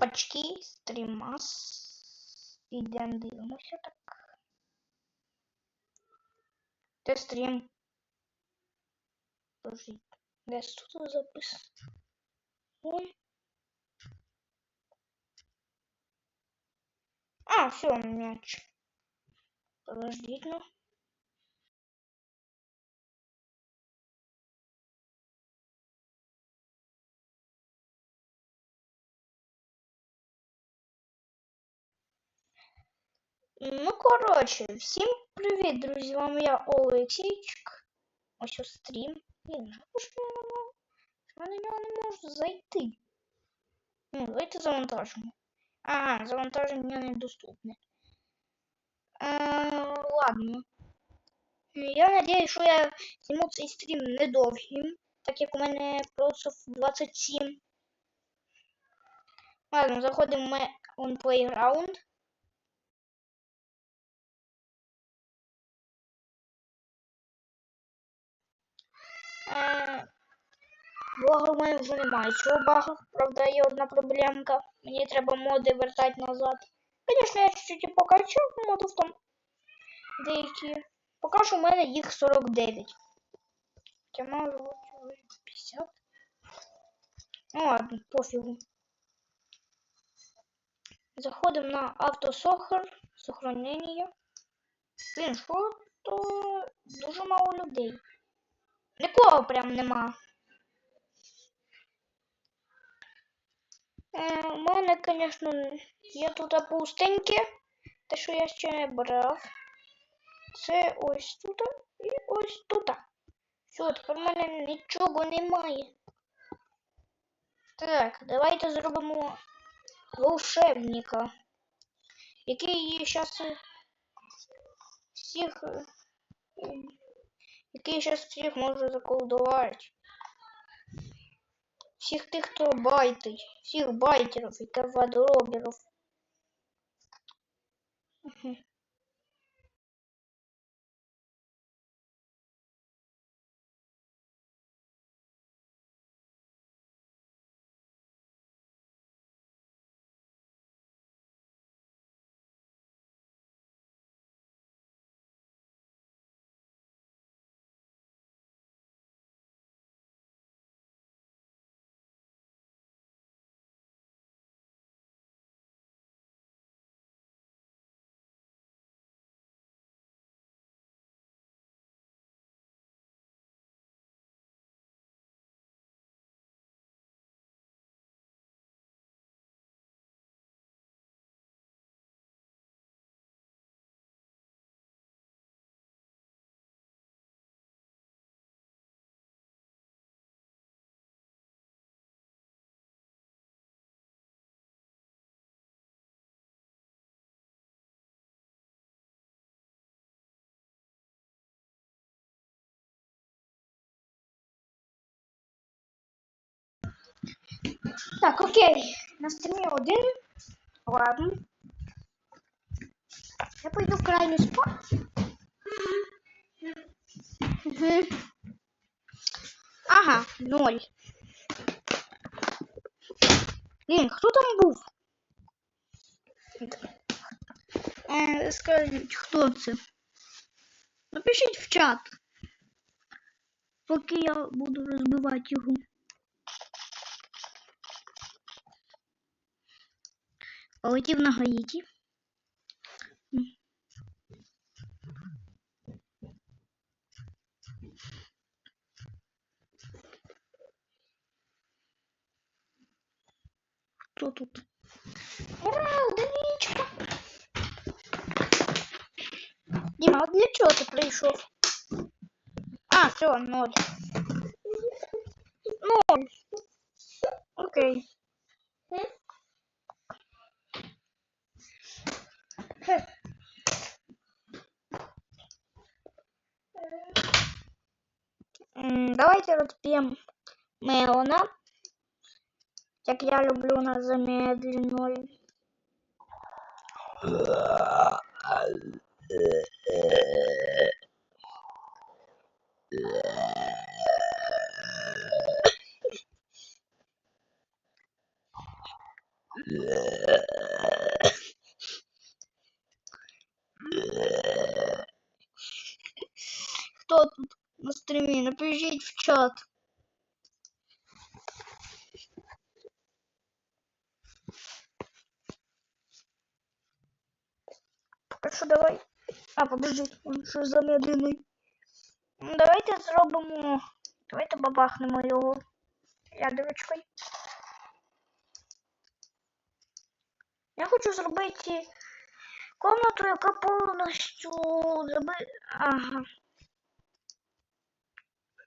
Опачки, стрімас. Ідемо дивимося так. Де стрім? Подожди, десь тут записано. Ой. А, все, мяч. Подождите, ну. Ну, коротше, всім привіт, друзі! З вами я Олексійчик. Ось ось стрім. Блін, що я на нього не можу зайти. Ну, давайте завантажимо. Ага, завантаження недоступне. Е, ладно. Я надіюсь, що я зніму цей стрім недовгим, так як у мене просто 27. Ладно, заходимо в Playground. Е, Бога в мене вже немає. Цього бага, правда, є одна проблемка. Мені треба моди вертати назад. Звісно, я чуть-чуть покачав модів там деякі. Поки що в мене їх 49. Хоча може бути 50. Ну ладно, пофігу. Заходимо на автосохар, сохранення. Блін, що то дуже мало людей. Нікого прям нема. Е, у мене, звісно, є тут пустеньке, те, що я ще не брав. Це ось тут і ось тут. Все, тепер в мене нічого немає. Так, давайте зробимо волшебника, який зараз всіх який зараз всіх може заколдувати. Всіх тих, хто байтить, всіх байтерів і кавадроберів. Так, окей. На стрімі один. Ладно. Я пойду в спать. Угу. Ага, ноль. Блін, хто там був? Е, скажіть, хто це? Напишіть в чат. Поки я буду розбивати його. Полетів на Гаїті. Хто тут? Ура, одиничка! Діма, а для чого ти прийшов? А, все, ноль. Ноль. Окей. Розп'ємо Мелона. Як я люблю на замедленную. Хто тут на стрімі? Напишіть в чат. Поки що давай. А, подожди, він що замедлений. Ну, давайте зробимо. Давайте бабахнемо його ядерочкою. Я хочу зробити комнату, яка повністю заби... Ага.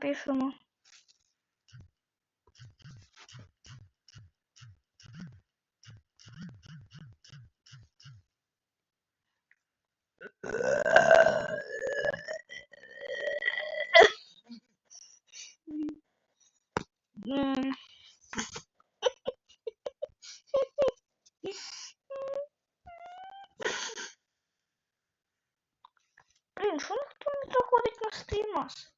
Давайте напишемо. М. Блін, що ніхто не заходить на стрімас?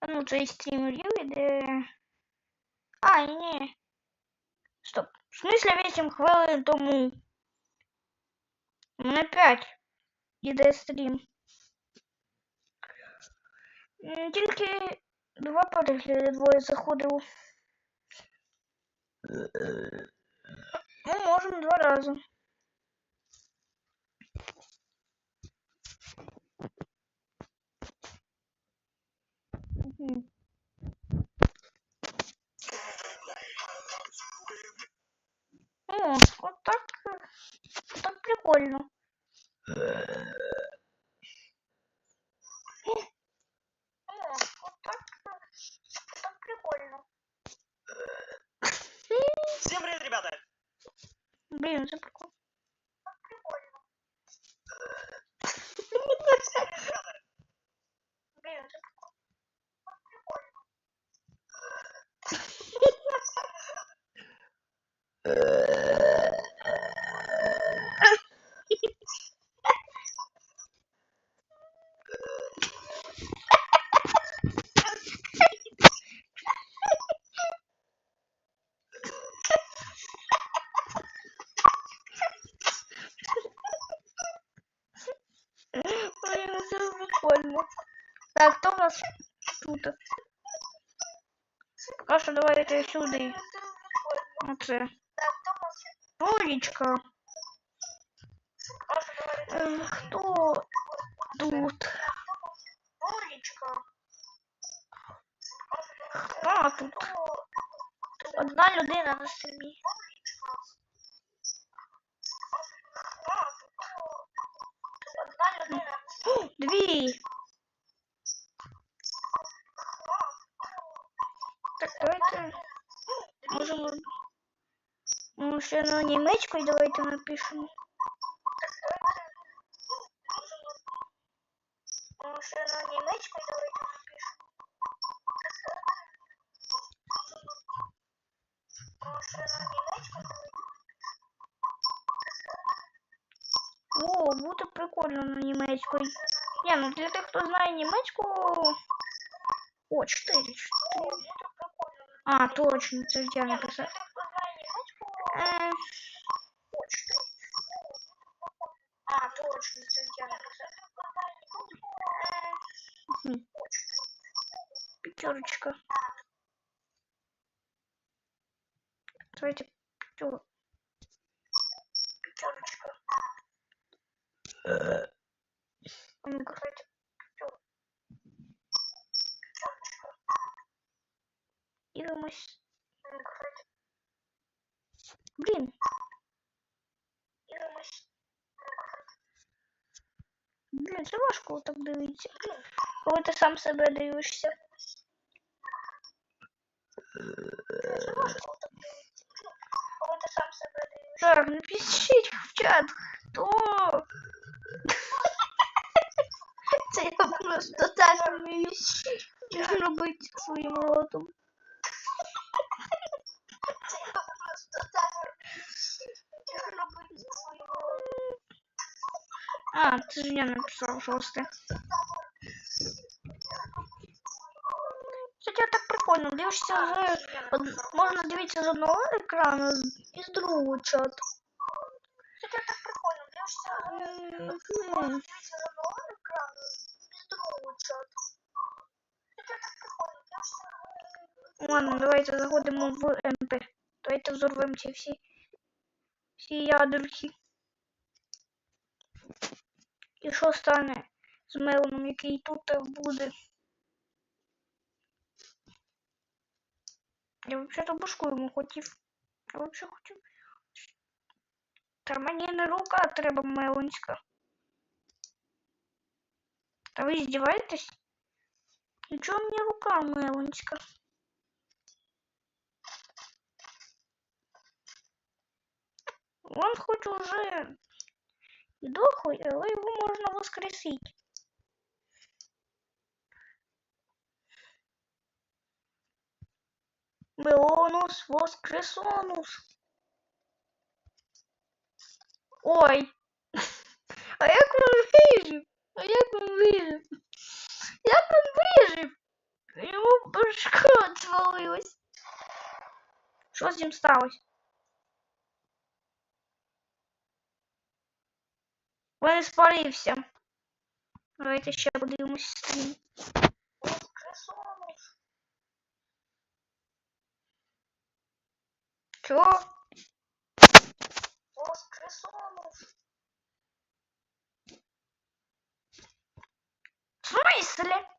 А ну, цей стрім іде. А, ні. Стоп. В смысле 8 хвилин тому? У мене 5 іде стрім. Тільки два перегляди двоє заходило. Ну, можемо два рази. Hmm Uh... Тут. Одна людина на людина. Дві. Так, давайте. Можемо. Ну, ще на німецькою давайте напишемо. Ну, ще на німецькою давайте напишемо. Ну, ще на німецькою давайте. О, буде прикольно на німецькою. Ні, ну для тих, хто знає німецьку. О, 4, 4. А, точно, це ж я написав. Е, О, 4. А, точно, це ж я написав. Е, мгм. Пятерочка. Давайте пятер- пятерочка. А ну-ка, давайте пятер- пятерочка. Дивимось Блін. Блін, це важко так дивитися. Коли ти сам себе дивишся. Так, напишіть в чат, хто. Це я просто так вмію робити своїм ротом. А, це ж я написав шосте. Кстати, так прикольно. Дивишся з... Можна дивитися з одного екрану і з другого чату. Кстати, так прикольно. Дивишся з... Можна дивитися з одного екрану і з другого. Дивишся... Ладно, давайте заходимо в МП. Давайте взорвемо ці всі, всі ядерки. І що стане з мелоном, який тут буде? Я взагалі-то башку йому хотів. Я взагалі хотів. Та мені не рука треба мелонська. Та ви здіваєтесь? Нічого мені рука мелонська. Он хоч уже дохлий, але його можна воскресити. Мелонус воскресонус. Ой. А як він вижив? А як він вижив? Як він вижив? Йому башка звалилась. Що з ним сталося? Він спалився. Давайте ще подивимось стрім. Воскресонус. Чого? Воскресонус. В смысле?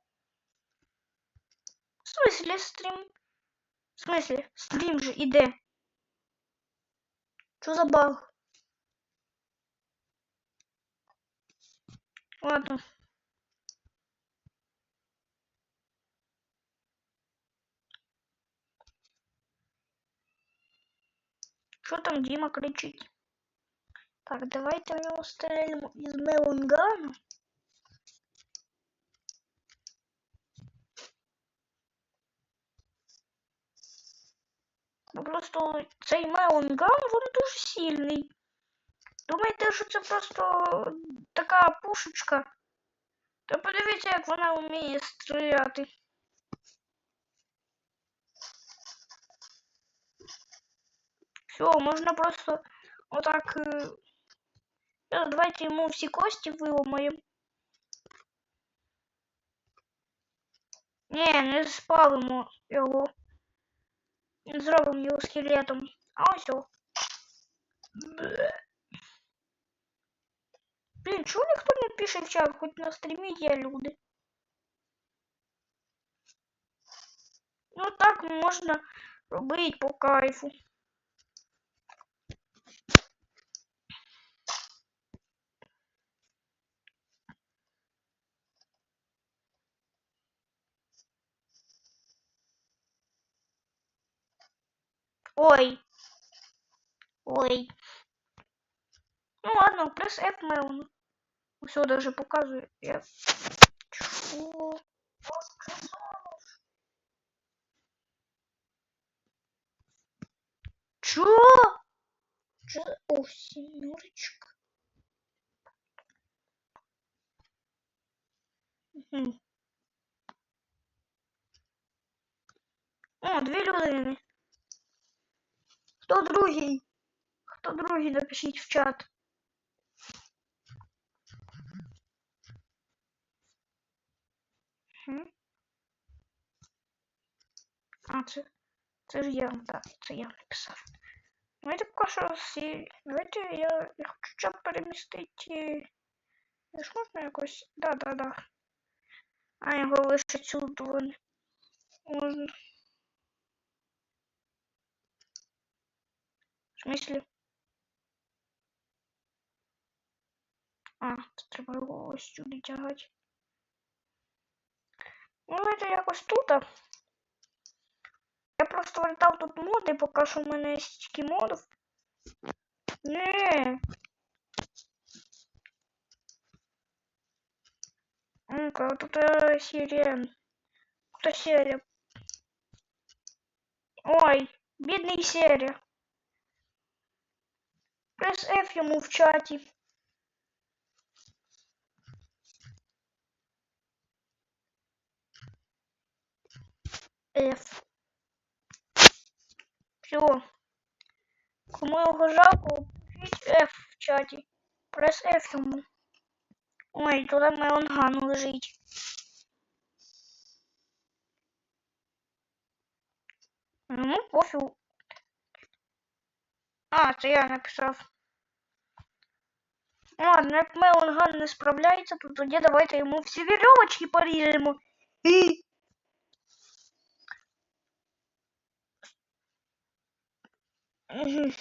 В смысле стрім? В смысле? Стрім же іде. Що за баг? Ладно. Що там Діма кричить? Так, давайте в нього стрельнемо із Мелонгана. Ну просто цей Мелонган, він дуже сильний. Думаєте, що це просто така пушечка? Та подивіться, як вона вміє стріляти. Все, можна просто отак. е, е, Давайте йому всі кості виламаємо. Ні, не спалимо його. Зробимо його скелетом. А ось о. Бле. Блін, чого ніхто не пише в чат, хоч на стрімі є люди. Ну так можна робити по кайфу. Ой. Ой. Ну ладно, плюс F Мелон. Все даже показывает. Я... Чё? Чё? Чё? О, семерочка. Мгм. О, дві людини. Хто другий? Хто другий, напишіть в чат. А, це, це ж я, так, це я написав. Давайте поки що всі. Давайте я, я хочу чат перемістити. Я ж можна якось. Да, да, да. А його лише цю вон. Можна. В смислі? А, треба його ось сюди тягати. Ну, це якось тут. Я просто вертав тут моди, поки що в мене є стільки модів. Не. Ну-ка, тут э, серия. Тут серия. Ой, бедный серия. Пресс F ему в чате. F. Все. Кому його жалко, пишіть F в чаті. Прес F йому. Ой, туди Меланган лежить. Ну, пофігу. А, це я написав. Ладно, як Меланган не справляється, то тоді давайте йому всі вірьовочки поріжемо. І... Мгм.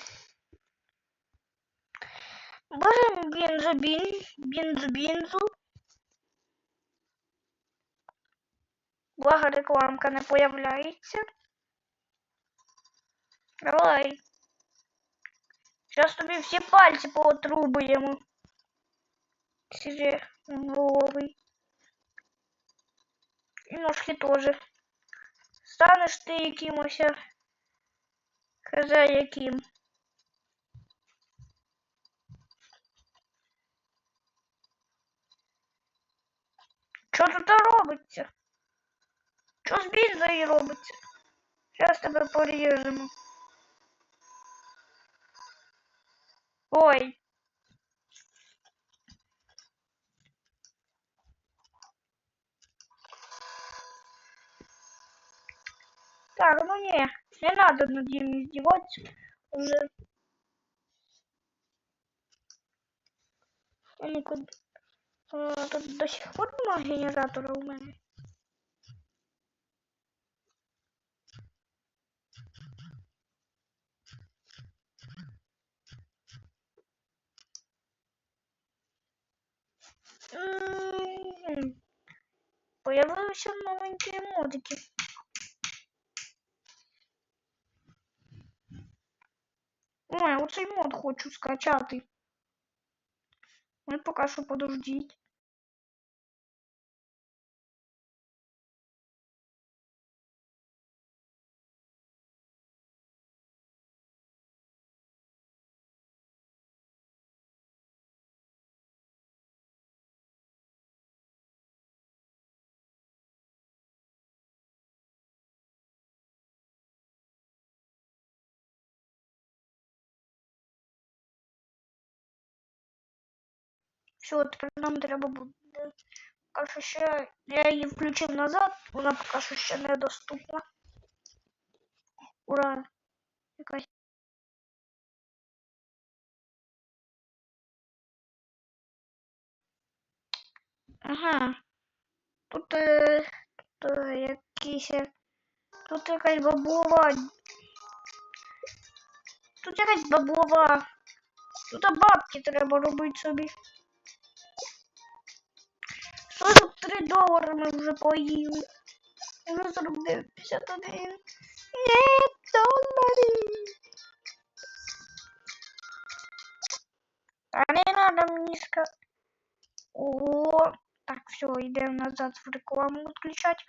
Берем бензобин, бензобінзу. Благо рекламка не появляється. Давай. Зараз тобі всі пальці поотрубуємо. Сиреновий. І ножки теж. Станеш ти якимось. Хз яким. Що тут робиться? Що з бінзою робиться? Зараз тебе поріжемо. Ой. Так, ну не, не надо над ним издеваться уже. Они куда... А, тут до сих пор нема генератора у мене. Появилися новенькі модики. Ой, оцей мод хочу скачати. Ну поки що подождіть. Все, тепер нам треба буде. Поки що ще я її включив назад, вона поки що ще недоступна. Ура! Якась. Ага. Тут е, то якісь. е, Тут якась баблова. Тут якась баблова. Тут бабки треба робити собі. 43 долари ми вже поїли. Вже зробив 51. Є доларів. А не надо мені ска... О, так, все, йдемо назад в рекламу відключати.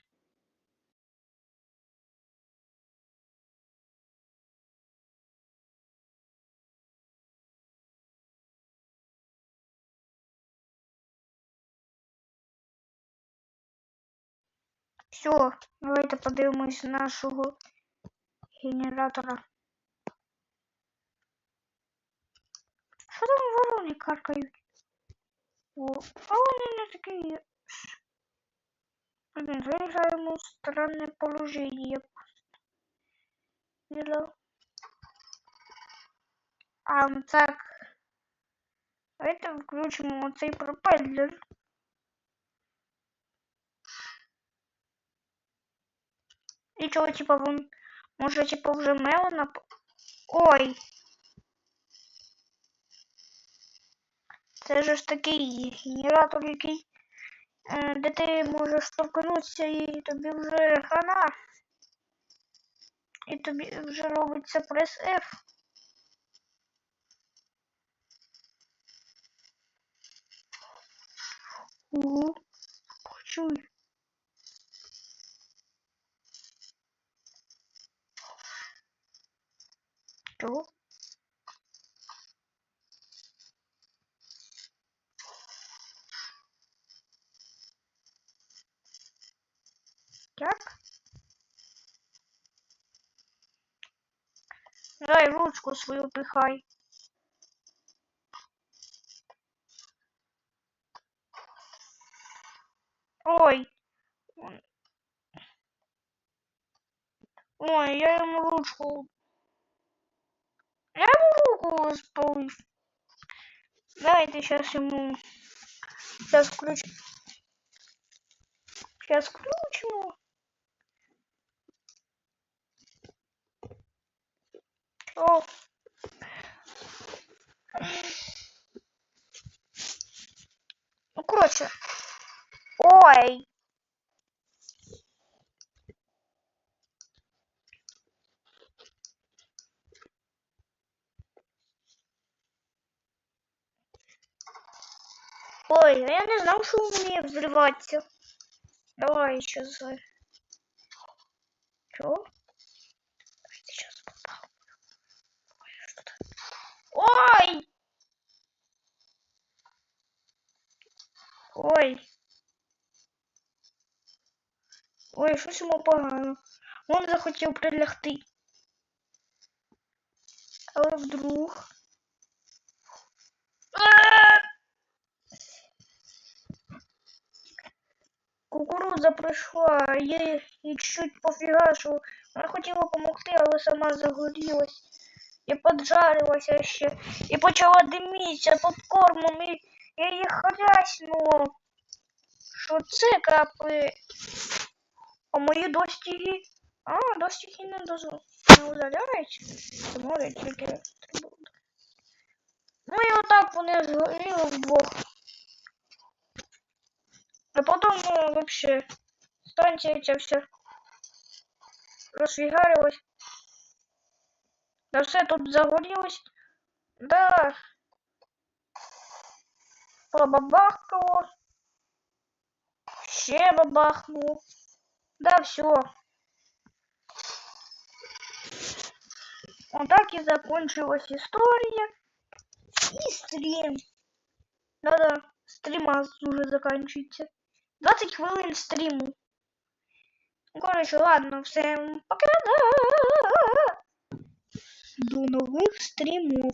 Все, давайте подивимось нашого генератора. Що там ворони каркають? О, а вони не такі. Блин, заїжджаємо в странне положення. Віра. А, так. Давайте включимо оцей пропеллер. І типа, він... Може, типа, вже мело нап... Ой! Це же ж такий генератор, який... Э, Де ти можеш штовхнутися і тобі вже хана. І тобі вже робиться прес F. Угу. Хочу. Чого? Так. Дай ручку свою пихай. Ой. Ой, я ему ручку. Я ему руку спалив. Давайте сейчас ему... Сейчас включим. Сейчас включим его. О. Ну, короче. Ой. Ой, а я не знал, что умеет взрываться. Давай еще за... Чё? Сейчас попал. Ой, что-то. Ой! Ой. Ой, щось йому погано. Він захотів прилягти. Але вдруг. А! Кукурудза прийшла, їй, їй чуть пофігашило. Вона хотіла допомогти, але сама загорілась. І поджарилася ще. І почала димітися під кормом, і я її хряснула. Що це капає? А мої достіги? А, достіги не дозу. Не удаляють? Це може тільки. Ну і отак вони згоріли вдвох. А потім ну, вообще станція ця вся розфігарилась. Да все тут загорілось. Да. Побабахкало. Ще бабахнуло. Да, все. Вот так и закончилась история. И стрим. Да-да, стрима уже заканчивается. 20 хвилин стриму. Коротше, короче, ладно, всем пока. До нових стрімів.